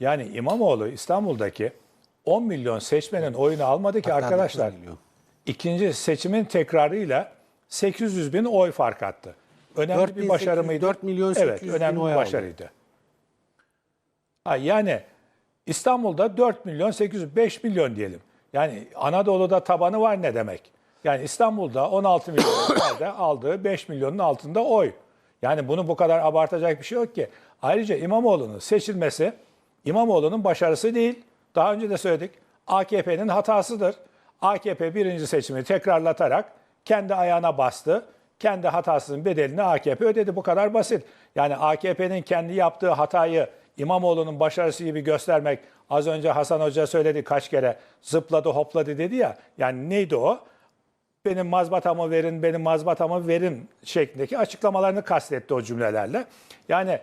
Yani İmamoğlu İstanbul'daki 10 milyon seçmenin oyunu almadı ki Hatta arkadaşlar. 9 milyon. İkinci seçimin tekrarıyla 800 bin oy fark attı. Önemli 4800, bir başarı mıydı? 4 milyon Evet, 800 bin önemli oy bir aldı. başarıydı. Ha, yani İstanbul'da 4 milyon 800 5 milyon diyelim. Yani Anadolu'da tabanı var ne demek? Yani İstanbul'da 16 milyon aldığı 5 milyonun altında oy. Yani bunu bu kadar abartacak bir şey yok ki. Ayrıca İmamoğlu'nun seçilmesi İmamoğlu'nun başarısı değil. Daha önce de söyledik. AKP'nin hatasıdır. AKP birinci seçimi tekrarlatarak kendi ayağına bastı. Kendi hatasının bedelini AKP ödedi. Bu kadar basit. Yani AKP'nin kendi yaptığı hatayı İmamoğlu'nun başarısı gibi göstermek az önce Hasan Hoca söyledi kaç kere zıpladı hopladı dedi ya. Yani neydi o? Benim mazbatamı verin, benim mazbatamı verin şeklindeki açıklamalarını kastetti o cümlelerle. Yani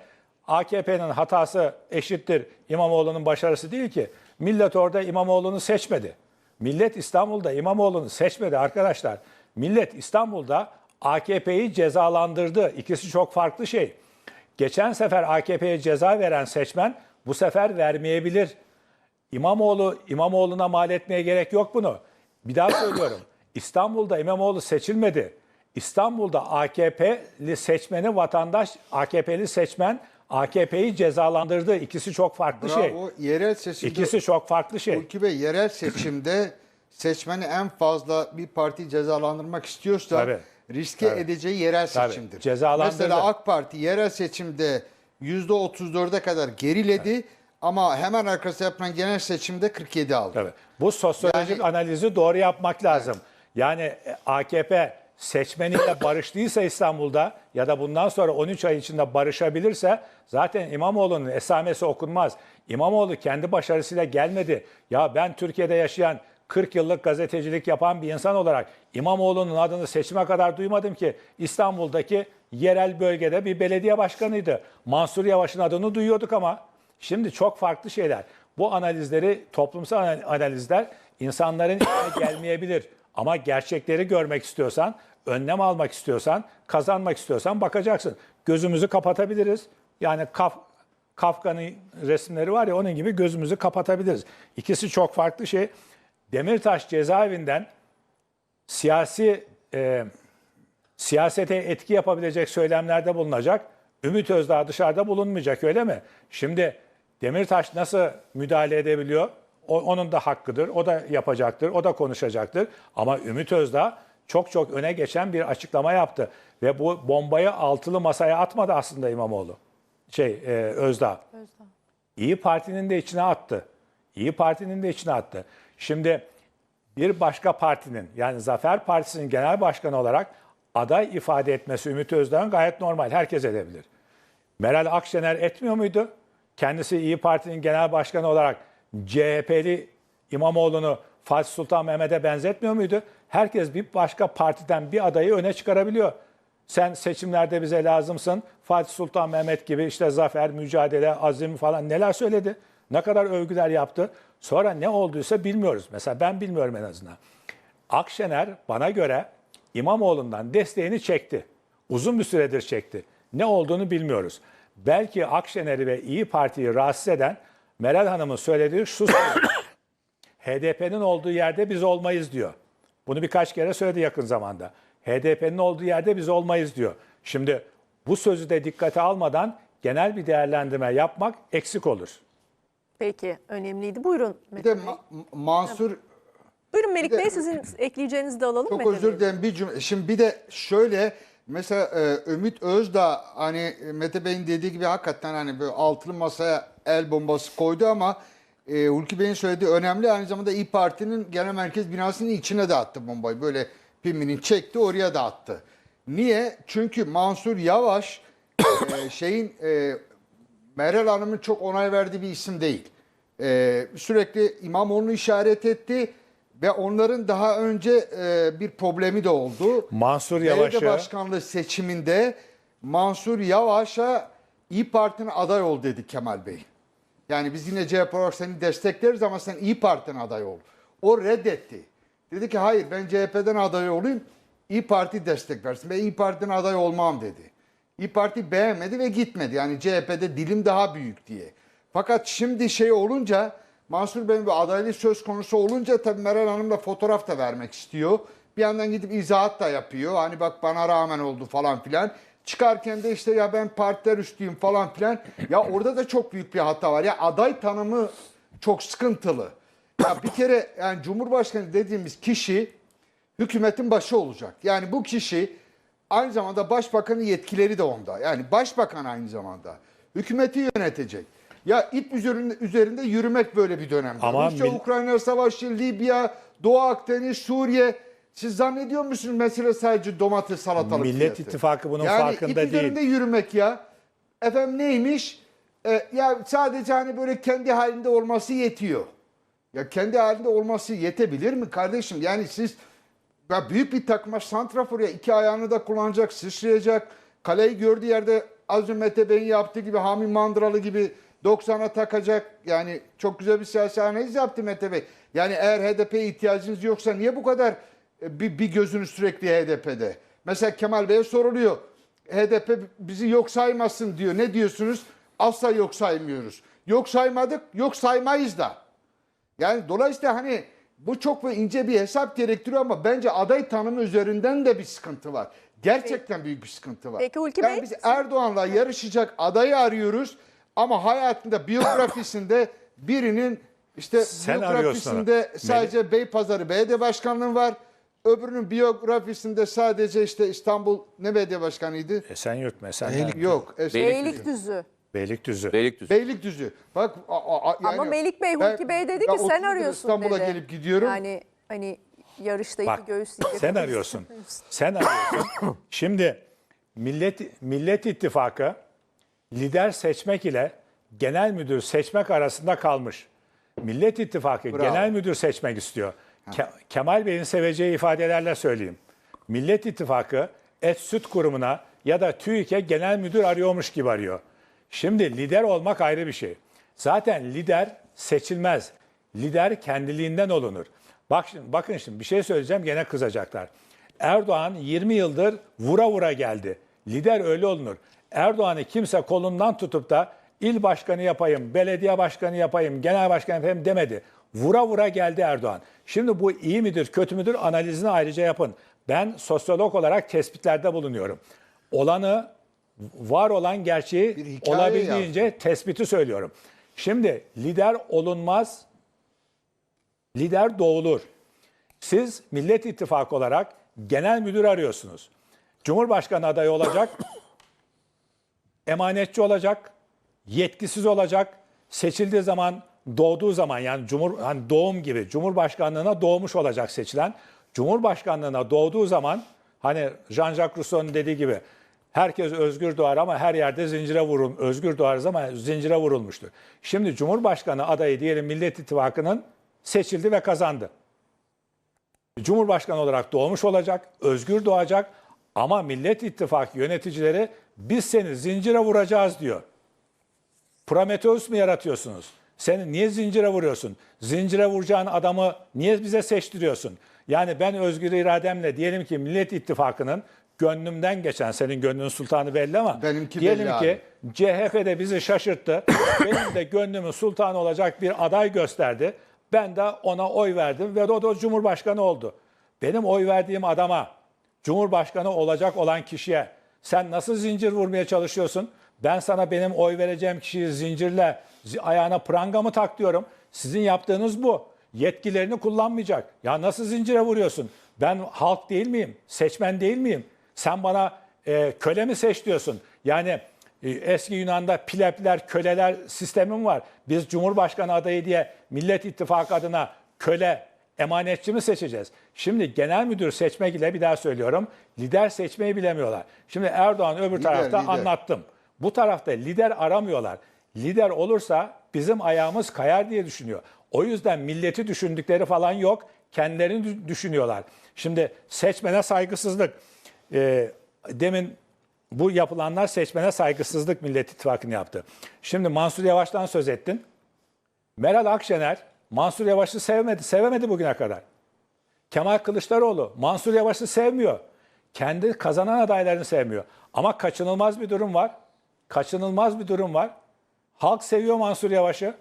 AKP'nin hatası eşittir İmamoğlu'nun başarısı değil ki. Millet orada İmamoğlu'nu seçmedi. Millet İstanbul'da İmamoğlu'nu seçmedi arkadaşlar. Millet İstanbul'da AKP'yi cezalandırdı. İkisi çok farklı şey. Geçen sefer AKP'ye ceza veren seçmen bu sefer vermeyebilir. İmamoğlu İmamoğlu'na mal etmeye gerek yok bunu. Bir daha söylüyorum. İstanbul'da İmamoğlu seçilmedi. İstanbul'da AKP'li seçmeni vatandaş, AKP'li seçmen AKP'yi cezalandırdı. İkisi çok farklı şey. Bravo. Yerel seçimde İkisi çok farklı şey. Ulki Bey yerel seçimde seçmeni en fazla bir parti cezalandırmak istiyorsa Tabii. riske Tabii. edeceği yerel Tabii. seçimdir. Cezalandırdı. Mesela AK Parti yerel seçimde %34'e kadar geriledi ama hemen arkası yapılan genel seçimde 47 aldı. Tabii. Bu sosyolojik Yani- analizi doğru yapmak lazım. Yani e, AKP seçmeniyle barıştıysa İstanbul'da ya da bundan sonra 13 ay içinde barışabilirse zaten İmamoğlu'nun esamesi okunmaz. İmamoğlu kendi başarısıyla gelmedi. Ya ben Türkiye'de yaşayan 40 yıllık gazetecilik yapan bir insan olarak İmamoğlu'nun adını seçime kadar duymadım ki İstanbul'daki yerel bölgede bir belediye başkanıydı. Mansur Yavaş'ın adını duyuyorduk ama şimdi çok farklı şeyler. Bu analizleri, toplumsal anal- analizler insanların gelmeyebilir. Ama gerçekleri görmek istiyorsan, önlem almak istiyorsan, kazanmak istiyorsan bakacaksın. Gözümüzü kapatabiliriz. Yani Kaf, Kafka'nın resimleri var ya onun gibi gözümüzü kapatabiliriz. İkisi çok farklı şey. Demirtaş cezaevinden siyasi e, siyasete etki yapabilecek söylemlerde bulunacak. Ümit Özdağ dışarıda bulunmayacak öyle mi? Şimdi Demirtaş nasıl müdahale edebiliyor? O, onun da hakkıdır. O da yapacaktır. O da konuşacaktır. Ama Ümit Özdağ çok çok öne geçen bir açıklama yaptı. Ve bu bombayı altılı masaya atmadı aslında İmamoğlu. Şey e, Özdağ. İyi Parti'nin de içine attı. İyi Parti'nin de içine attı. Şimdi bir başka partinin yani Zafer Partisi'nin genel başkanı olarak aday ifade etmesi Ümit Özdağ'ın gayet normal. Herkes edebilir. Meral Akşener etmiyor muydu? Kendisi İyi Parti'nin genel başkanı olarak CHP'li İmamoğlu'nu Fatih Sultan Mehmet'e benzetmiyor muydu? Herkes bir başka partiden bir adayı öne çıkarabiliyor. Sen seçimlerde bize lazımsın. Fatih Sultan Mehmet gibi işte zafer, mücadele, azim falan neler söyledi. Ne kadar övgüler yaptı. Sonra ne olduysa bilmiyoruz. Mesela ben bilmiyorum en azından. Akşener bana göre İmamoğlu'ndan desteğini çekti. Uzun bir süredir çekti. Ne olduğunu bilmiyoruz. Belki Akşener'i ve İyi Parti'yi rahatsız eden Meral Hanım'ın söylediği şu. HDP'nin olduğu yerde biz olmayız diyor. Bunu birkaç kere söyledi yakın zamanda. HDP'nin olduğu yerde biz olmayız diyor. Şimdi bu sözü de dikkate almadan genel bir değerlendirme yapmak eksik olur. Peki önemliydi. Buyurun Bir Metin de Bey. Ma- Mansur Buyurun Melik bir de- Bey sizin ekleyeceğinizi de alalım. Çok Mete özür Bey. dilerim bir cümle. Şimdi bir de şöyle mesela e, Ümit Özdağ hani e, Mete Bey'in dediği gibi hakikaten hani böyle altılı masaya el bombası koydu ama e, Hulki Bey'in söylediği önemli. Aynı zamanda İyi Parti'nin genel merkez binasının içine de attı bombayı. Böyle piminin çekti oraya da attı. Niye? Çünkü Mansur Yavaş e, şeyin e, Meral Hanım'ın çok onay verdiği bir isim değil. Ee, sürekli İmamoğlu'nu işaret etti ve onların daha önce e, bir problemi de oldu. Mansur Belediye Yavaş'ı başkanlığı seçiminde Mansur Yavaş'a İyi Parti'nin aday ol dedi Kemal Bey. Yani biz yine CHP olarak seni destekleriz ama sen İyi Parti'nin aday ol. O reddetti. Dedi ki hayır ben CHP'den aday olayım. İyi Parti destek versin. Ben İyi Parti'nin aday olmam dedi. İyi Parti beğenmedi ve gitmedi. Yani CHP'de dilim daha büyük diye. Fakat şimdi şey olunca Mansur Bey'in bir adaylık söz konusu olunca tabii Meral Hanım da fotoğraf da vermek istiyor. Bir yandan gidip izahat da yapıyor. Hani bak bana rağmen oldu falan filan. Çıkarken de işte ya ben partiler üstüyüm falan filan. Ya orada da çok büyük bir hata var. Ya aday tanımı çok sıkıntılı. Ya bir kere yani Cumhurbaşkanı dediğimiz kişi hükümetin başı olacak. Yani bu kişi aynı zamanda başbakanın yetkileri de onda. Yani başbakan aynı zamanda. Hükümeti yönetecek. Ya ip üzerinde, üzerinde yürümek böyle bir dönemde. Ama Rusya, Ukrayna savaşı, Libya, Doğu Akdeniz, Suriye. Siz zannediyor musunuz mesele sadece domates salatalık Millet fiyatı? İttifakı bunun yani farkında değil. üzerinde yürümek ya. Efendim neymiş? Ee, ya sadece hani böyle kendi halinde olması yetiyor. Ya kendi halinde olması yetebilir mi kardeşim? Yani siz ya büyük bir takıma santrafor ya iki ayağını da kullanacak, sıçrayacak. Kaleyi gördüğü yerde az önce Mete Bey'in yaptığı gibi Hami Mandıralı gibi 90'a takacak. Yani çok güzel bir siyasi analiz yaptı Mete Bey. Yani eğer HDP'ye ihtiyacınız yoksa niye bu kadar bir, bir gözünüz sürekli HDP'de? Mesela Kemal Bey'e soruluyor. HDP bizi yok saymasın diyor. Ne diyorsunuz? Asla yok saymıyoruz. Yok saymadık, yok saymayız da. Yani dolayısıyla hani bu çok ve ince bir hesap gerektiriyor ama bence aday tanımı üzerinden de bir sıkıntı var. Gerçekten büyük bir sıkıntı var. Peki Hulki yani Bey, biz Erdoğan'la yarışacak adayı arıyoruz ama hayatında biyografisinde birinin işte Sen biyografisinde sadece Beypazarı Belediye Başkanlığı var. Öbürünün biyografisinde sadece işte İstanbul ne belediye başkanıydı? Esenyurt mu? Esenler mi? Yok. es- Beylikdüzü. Beylikdüzü. Beylikdüzü. Beylikdüzü. Bak a- a- Ama yani Melik Bey, ben- Hulki Bey dedi ben ki 30 sen yıldır arıyorsun İstanbul'a dedi. gelip gidiyorum. Yani hani yarışta iki Bak göğüs sen arıyorsun. Sen arıyorsun. Şimdi Millet Millet İttifakı lider seçmek ile genel müdür seçmek arasında kalmış. Millet İttifakı Bravo. genel müdür seçmek istiyor. Ke- Kemal Bey'in seveceği ifadelerle söyleyeyim. Millet İttifakı Et Süt Kurumu'na ya da TÜİK'e genel müdür arıyormuş gibi arıyor. Şimdi lider olmak ayrı bir şey. Zaten lider seçilmez. Lider kendiliğinden olunur. Bak şimdi, bakın şimdi bir şey söyleyeceğim gene kızacaklar. Erdoğan 20 yıldır vura vura geldi. Lider öyle olunur. Erdoğan'ı kimse kolundan tutup da il başkanı yapayım, belediye başkanı yapayım, genel başkan yapayım demedi. Vura vura geldi Erdoğan. Şimdi bu iyi midir, kötü müdür analizini ayrıca yapın. Ben sosyolog olarak tespitlerde bulunuyorum. Olanı, var olan gerçeği olabildiğince tespiti söylüyorum. Şimdi lider olunmaz, lider doğulur. Siz Millet İttifakı olarak genel müdür arıyorsunuz. Cumhurbaşkanı adayı olacak, emanetçi olacak, yetkisiz olacak, seçildiği zaman, doğduğu zaman yani cumhur hani doğum gibi Cumhurbaşkanlığına doğmuş olacak seçilen. Cumhurbaşkanlığına doğduğu zaman hani Jean-Jacques Rousseau'nun dediği gibi herkes özgür doğar ama her yerde zincire vurul özgür doğarız ama zincire vurulmuştur. Şimdi Cumhurbaşkanı adayı diyelim Millet İttifakı'nın seçildi ve kazandı. Cumhurbaşkanı olarak doğmuş olacak, özgür doğacak ama Millet İttifakı yöneticileri biz seni zincire vuracağız diyor. Prometheus mu yaratıyorsunuz? Seni niye zincire vuruyorsun? Zincire vuracağın adamı niye bize seçtiriyorsun? Yani ben özgür irademle diyelim ki Millet İttifakı'nın gönlümden geçen, senin gönlün sultanı belli ama Benimki diyelim belli ki CHP de bizi şaşırttı. Benim de gönlümün sultanı olacak bir aday gösterdi. Ben de ona oy verdim ve o da Cumhurbaşkanı oldu. Benim oy verdiğim adama, Cumhurbaşkanı olacak olan kişiye sen nasıl zincir vurmaya çalışıyorsun? Ben sana benim oy vereceğim kişiyi zincirle zi- ayağına pranga mı tak diyorum. Sizin yaptığınız bu. Yetkilerini kullanmayacak. Ya nasıl zincire vuruyorsun? Ben halk değil miyim? Seçmen değil miyim? Sen bana e, köle mi seç diyorsun? Yani e, eski Yunan'da plebler, köleler sistemi mi var? Biz Cumhurbaşkanı adayı diye Millet İttifakı adına köle, emanetçi mi seçeceğiz? Şimdi genel müdür seçmek ile bir daha söylüyorum. Lider seçmeyi bilemiyorlar. Şimdi Erdoğan öbür Lider, tarafta lider. anlattım. Bu tarafta lider aramıyorlar. Lider olursa bizim ayağımız kayar diye düşünüyor. O yüzden milleti düşündükleri falan yok. Kendilerini dü- düşünüyorlar. Şimdi seçmene saygısızlık. Ee, demin bu yapılanlar seçmene saygısızlık Millet İttifakı'nı yaptı. Şimdi Mansur Yavaş'tan söz ettin. Meral Akşener Mansur Yavaş'ı sevmedi, sevemedi bugüne kadar. Kemal Kılıçdaroğlu Mansur Yavaş'ı sevmiyor. Kendi kazanan adaylarını sevmiyor. Ama kaçınılmaz bir durum var. Kaçınılmaz bir durum var. Halk seviyor Mansur Yavaş'ı.